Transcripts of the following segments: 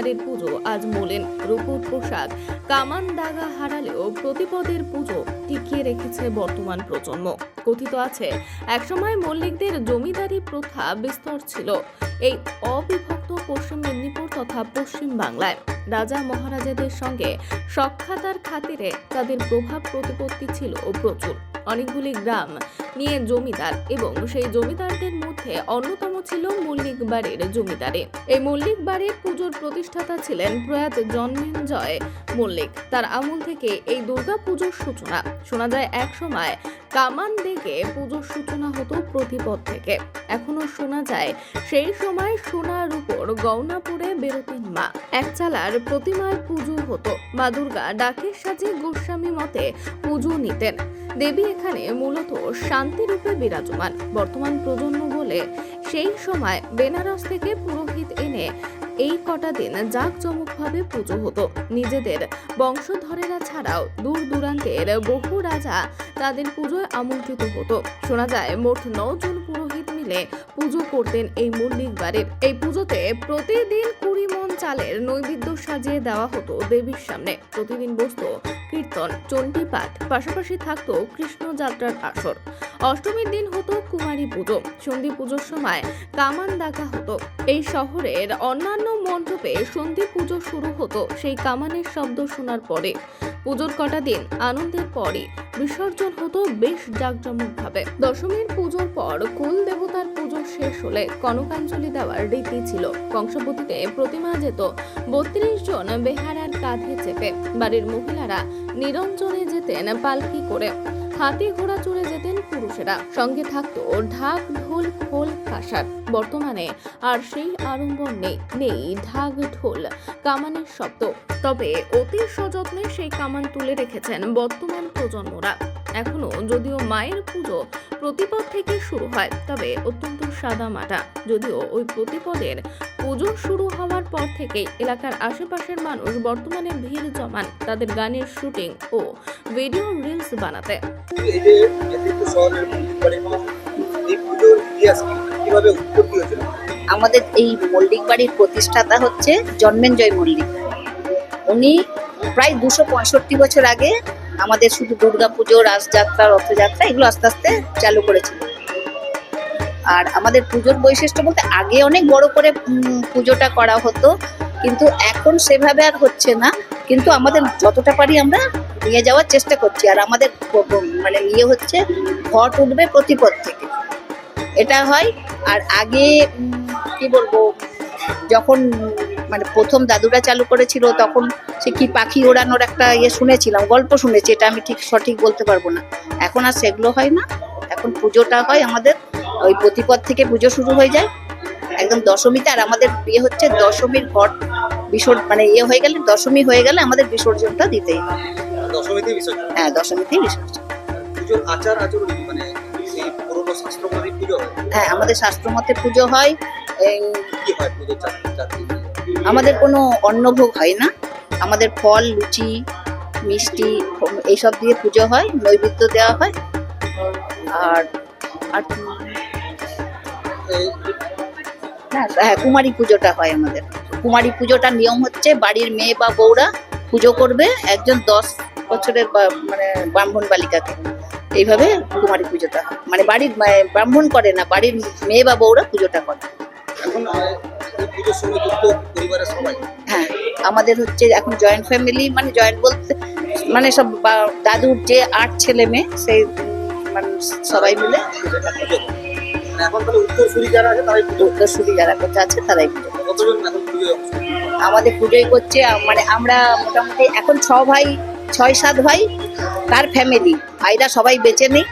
বাড়ির পুজো আজ মোলেন রূপুর পোশাক। কামান দাগা হারালেও প্রতিপদের পুজো টিকিয়ে রেখেছে বর্তমান প্রজন্ম। কথিত আছে, একসময় মল্লিকদের জমিদারি প্রথা বিস্তর ছিল। এই অবিভক্ত পশ্চিম মেদিনীপুর তথা পশ্চিম বাংলায় রাজা মহারাজাদের সঙ্গে সখ্যাতার খাতিরে তাদের প্রভাব প্রতিপত্তি ছিল প্রচুর। অনেকগুলি গ্রাম নিয়ে জমিদার এবং সেই জমিদারদের মধ্যে অন্যতম ছিল মল্লিক বাড়ির জমিদারে। এই মল্লিক বাড়ির পুজোর প্রতিষ্ঠাতা ছিলেন প্রয়াত জন্মেঞ্জয় মল্লিক। তার আমল থেকে এই দুর্গা পুজোর সূচনা শোনা যায় এক সময় কামান দিকে পুজোর সূচনা হতো প্রতিপদ থেকে। এখনও শোনা যায়, সেই সময় সোনার উপর গয়না পরে বেরোতেন মা। এক চালার প্রতিমার পুজো হতো। মা দুর্গা ডাকের সাজে গোস্বামী মতে পুজো নিতেন। দেবী এখানে মূলত শান্তি রূপে বিরাজমান। বর্তমান প্রজন্ম বলে সেই সময় বেনারস থেকে পুরোহিত এনে এই কটা দিন জাঁকজমকভাবে পুজো হতো। নিজেদের বংশধরেরা ছাড়াও দূর দূরান্তের বহু রাজা তাদের পুজোয় আমন্ত্রিত হতো। শোনা যায়, মোট জন পুরোহিত মিলে পুজো করতেন এই মল্লিক বাড়ির এই পুজোতে প্রতিদিন কুড়ি চালের নৈবেদ্য সাজিয়ে দেওয়া হতো দেবীর সামনে। প্রতিদিন বসতো, কীর্তন, চণ্ডীপাঠ, পাশাপাশি থাকতো কৃষ্ণ যাত্রার আসর। অষ্টমীর দিন হতো কুমারী পুজো। সন্ধি পুজোর সময় কামান ডাকা হতো। এই শহরের অন্যান্য মণ্ডপে সন্ধি পুজো শুরু হতো সেই কামানের শব্দ শোনার পরে। পুজোর কটা দিন আনন্দের পরে বিসর্জন হতো বেশ জাঁকজমকভাবে। দশমীর পুজোর পর কুল দেবতার পুজো শেষ হলে কনকাঞ্জলি দেওয়ার রীতি ছিল। কংসবতীতে প্রতিমা যেত, বত্রিশ জন বেহারার কাঁধে চেপে বাড়ির মহিলারা নিরঞ্জনে যেতেন পালকি করে। হাতি ঘোড়া চড়ে যেতেন পুরুষেরা। সঙ্গে থাকতো ঢাক, ঢোল, খোল, কাঁসার। বর্তমানে আর সেই আড়ম্বর নেই নেই ঢাক, ঢোল, কামানের শব্দ। তবে অতি সযত্নে সেই কামান তুলে রেখেছেন বর্তমান প্রজন্মরা। এখনও যদিও মায়ের পুজো প্রতিপদ থেকে শুরু হয়, তবে অত্যন্ত সাদা মাটা। যদিও ওই প্রতিপদের পুজো শুরু হওয়ার পর থেকেই এলাকার আশেপাশের মানুষ বর্তমানে ভিড় জমান তাদের গানের শুটিং ও ভিডিও রিলস বানাতে। আমাদের এই মল্লিক বাড়ির প্রতিষ্ঠাতা হচ্ছে জন্মেঞ্জয় মল্লিক। উনি প্রায় দুশো বছর আগে আমাদের শুধু দুর্গা পুজো রাসযাত্রা, রথযাত্রা এগুলো আস্তে আস্তে চালু করেছিল। আর আমাদের পুজোর বৈশিষ্ট্য বলতে আগে অনেক বড় করে পুজোটা করা হতো, কিন্তু এখন সেভাবে আর হচ্ছে না। কিন্তু আমাদের যতটা পারি আমরা নিয়ে যাওয়ার চেষ্টা করছি। আর আমাদের মানে ইয়ে হচ্ছে, ঘট উঠবে প্রতিপদ থেকে। এটা হয়। আর আগে কি বলব, যখন মানে প্রথম দাদুরা চালু করেছিল তখন সে কি পাখি ওড়ানোর একটা ইয়ে শুনেছিলাম গল্প শুনেছি এটা আমি ঠিক সঠিক বলতে পারব না। এখন আর সেগুলো হয় না এখন পুজোটা হয় আমাদের ওই প্রতিপদ থেকে পুজো শুরু হয়ে যায় একদম দশমীতে আর আমাদের বিয়ে হচ্ছে দশমীর ঘট বিসর্জন মানে ইয়ে হয়ে গেলে দশমী হয়ে গেলে আমাদের বিসর্জনটা দিতেই হয়। দশমীতে বিসর্জন? হ্যাঁ দশমীতেই বিসর্জন। পুজোর আচার আচরণ মানে সেই পুরোনো শাস্ত্র মাফিক পুজো হয়? হ্যাঁ আমাদের শাস্ত্রমতে পুজো হয় এই কি হয় চার দিন? আমাদের কোনো অন্নভোগ হয় না। আমাদের ফল, লুচি, মিষ্টি, এইসব দিয়ে পুজো হয়, নৈবেদ্য দেওয়া হয়। আর আর হ্যাঁ কুমারী পুজোটা হয় আমাদের। কুমারী পুজোটার নিয়ম হচ্ছে বাড়ির মেয়ে বা বউরা পুজো করবে একজন দশ বছরের মানে ব্রাহ্মণ বালিকাকে। এইভাবে কুমারী পুজোটা হয়। মানে বাড়ির ব্রাহ্মণ করে না, বাড়ির মেয়ে বা বউরা পুজোটা করে। এখন পুজোর সঙ্গে যুক্ত পরিবারের সবাই। হ্যাঁ আমাদের হচ্ছে এখন জয়েন্ট ফ্যামিলি মানে জয়েন্ট বলতে মানে সব দাদুর যে আট ছেলে মেয়ে সেই মানে সবাই মিলে। মানে এখন তাহলে উত্তরসূরি যারা আছে তারাই উত্তরসূরি যারা কোথায় আছে তারাই কতজন এখন পুজোয় আমাদের পুজোই করছে মানে আমরা মোটামুটি এখন ছ ভাই ছয় সাত ভাই তার ফ্যামিলি ভাইরা সবাই বেঁচে নেই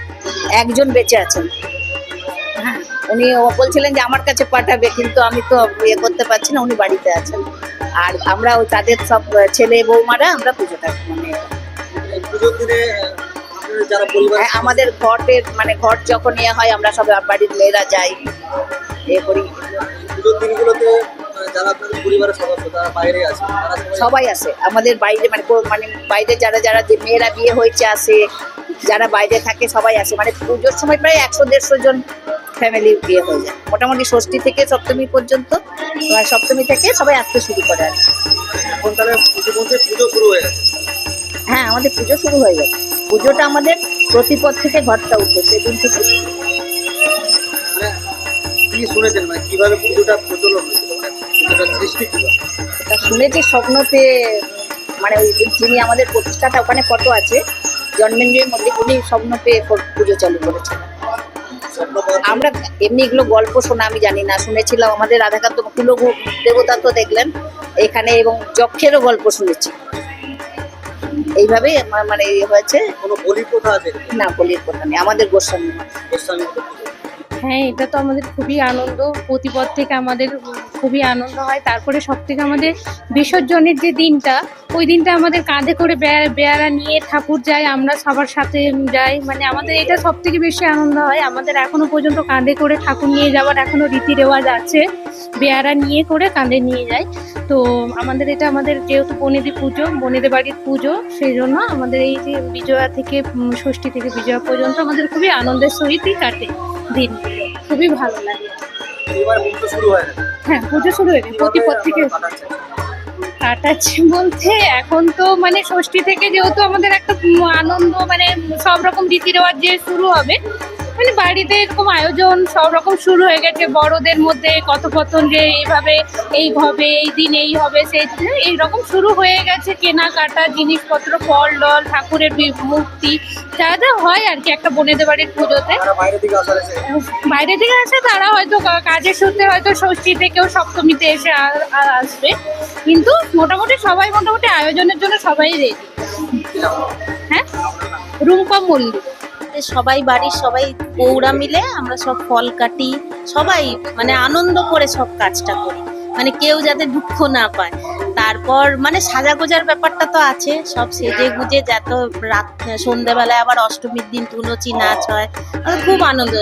একজন বেঁচে আছেন। উনি ও বলছিলেন যে আমার কাছে পাঠাবে কিন্তু আমি তো ইয়ে করতে পারছি না উনি বাড়িতে আছেন। আর আমরা ওই তাদের সব ছেলে বৌমারা আমরা পুজোটা মানে আপনাদের যারা পরিবার হ্যাঁ, আমাদের ঘটের মানে ঘট যখন ইয়ে হয় আমরা সবাই বাড়ির মেয়েরা যাই। এ করি। পুজোর দিনগুলোতে সবাই সবাই আসে। আমাদের বাইরে মানে মানে বাইরে যারা যারা যে মেয়েরা বিয়ে হয়েছে আসে যারা বাইরে থাকে সবাই আসে। মানে পুজোর সময় প্রায় একশো দেড়শো জন ফ্যামিলি বিয়ে হয়ে যায়। মোটামুটি ষষ্ঠী থেকে সপ্তমী পর্যন্ত সপ্তমী থেকে সবাই আসতে শুরু করে আর। এখন তাহলে পুজো শুরু হয়ে গেছে। হ্যাঁ আমাদের পুজো শুরু হয়ে গেছে। পুজোটা আমাদের প্রতিপদ থেকে ঘরটা উঠে সেদিন থেকে। মানে কি শুনেছেন? মানে কীভাবে পুজোটা প্রচলন মানে পুজোটা সৃষ্টি শুনেছি স্বপ্নতে মানে ওই যিনি আমাদের প্রতিষ্ঠাতা ওখানে ফটো আছে। জন্মেন্দ্রের মধ্যে উনি স্বপ্ন পেয়ে পুজো চালু করেছিলেন আমরা এমনি এগুলো গল্প শোনা আমি জানি না শুনেছিলাম আমাদের রাধাকান্ত কুলো দেবতা তো দেখলেন এখানে এবং যক্ষেরও গল্প শুনেছি। এইভাবে আমার মানে হয়েছে। কোনো বলি কোথা আছে? না বলির কথা নেই আমাদের গোস্বামী। গোস্বামী। হ্যাঁ এটা তো আমাদের খুবই আনন্দ। প্রতিপদ থেকে আমাদের খুবই আনন্দ হয়। তারপরে সব থেকে আমাদের বিসর্জনের যে দিনটা, ওই দিনটা আমাদের কাঁধে করে বেয়া- বেয়ারা নিয়ে ঠাকুর যায়, আমরা সবার সাথে যাই। মানে আমাদের এটা সব থেকে বেশি আনন্দ হয়। আমাদের এখনও পর্যন্ত কাঁধে করে ঠাকুর নিয়ে যাওয়ার এখনও রীতি রেওয়াজ আছে। বেয়ারা নিয়ে করে কাঁধে নিয়ে যায়। তো আমাদের এটা আমাদের যেহেতু বনেদি পুজো, বনেদি বাড়ির পুজো, সেই জন্য আমাদের এই যে বিজয়া থেকে ষষ্ঠী থেকে বিজয়া পর্যন্ত আমাদের খুবই আনন্দের সহিতই কাটে। দিন। খুবই ভালো লাগে। এবার পুজো শুরু হয়ে পুজো শুরু হয়ে গেছে প্রতিপদ থেকে? কাটাচ্ছি। বলতে এখন তো মানে ষষ্ঠী থেকে যেহেতু আমাদের একটা আনন্দ মানে সব রকম রীতি রেওয়াজ যে শুরু হবে মানে বাড়িতে এরকম আয়োজন সব রকম শুরু হয়ে গেছে বড়দের মধ্যে কথোপকথন যে এইভাবে এই হবে এই দিন এই হবে সেই দিন এইরকম শুরু হয়ে গেছে কেনাকাটা জিনিসপত্র ফল ডল ঠাকুরের মূর্তি যা যা হয় আর কি একটা বনেদের বাড়ির পুজোতে। বাইরে থেকে আসা তারা হয়তো কাজের সূত্রে হয়তো ষষ্ঠী থেকেও সপ্তমীতে এসে আসবে। কিন্তু মোটামুটি সবাই মোটামুটি আয়োজনের জন্য সবাই রেডি হ্যাঁ? রুম্পা মল্লিক সবাই বাড়ির সবাই বউরা মিলে আমরা সব ফল কাটি সবাই মানে আনন্দ করে সব কাজটা করি। মানে কেউ যাতে দুঃখ না পায়। তারপর মানে সাজা গোজার ব্যাপারটা তো আছে, সব সেজে গুজে যত রাত সন্ধ্যেবেলায় আবার অষ্টমীর দিন তুলসী নাচ হয় মানে খুব আনন্দ।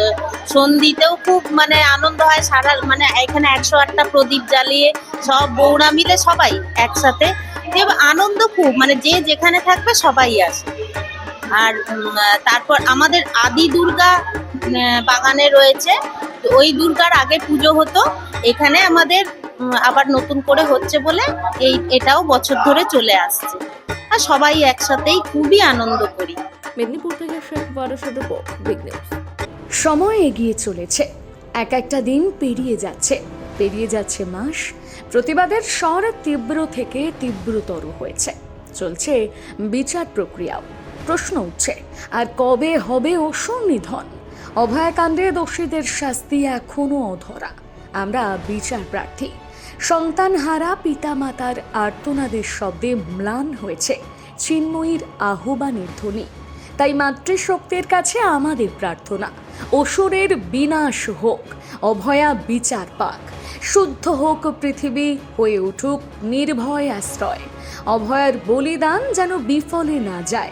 সন্ধিতেও খুব মানে আনন্দ হয় সারা মানে এখানে একশো আটটা প্রদীপ জ্বালিয়ে সব বউরা মিলে সবাই একসাথে। আনন্দ খুব মানে যে যেখানে থাকবে সবাই আসে। আর তারপর আমাদের আদি দুর্গা বাগানে রয়েছে ওই দুর্গার আগে পুজো হতো। এখানে আমাদের আবার নতুন করে হচ্ছে বলে এই, এটাও বছর ধরে চলে আসছে। আর সবাই একসাথেই খুবই আনন্দ করি। মেদিনীপুর থেকে শেখ সময় এগিয়ে চলেছে। এক একটা দিন পেরিয়ে যাচ্ছে। পেরিয়ে যাচ্ছে মাস। প্রতিবাদের স্বর তীব্র থেকে তীব্রতর হয়েছে। চলছে বিচার প্রক্রিয়াও। প্রশ্ন উঠছে, আর কবে হবে অসুর নিধন অভয়াকাণ্ডে দোষীদের শাস্তি এখনও অধরা। আমরা বিচার প্রার্থী সন্তানহারা পিতামাতার আর্তনাদের শব্দে ম্লান হয়েছে। চিন্ময়ীর আহ্বানের ধ্বনি। তাই মাতৃশক্তির কাছে আমাদের প্রার্থনা। অসুরের বিনাশ হোক, অভয়া বিচার পাক। শুদ্ধ হোক পৃথিবী, হয়ে উঠুক নির্ভয় আশ্রয়। অভয়ার বলিদান যেন বিফলে না যায়।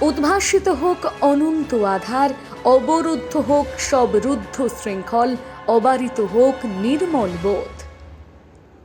উদ্ভাসিত হোক অনন্ত আধার, অবরুদ্ধ হোক সব রুদ্ধ শৃঙ্খল, অবারিত হোক নির্মল বোধ।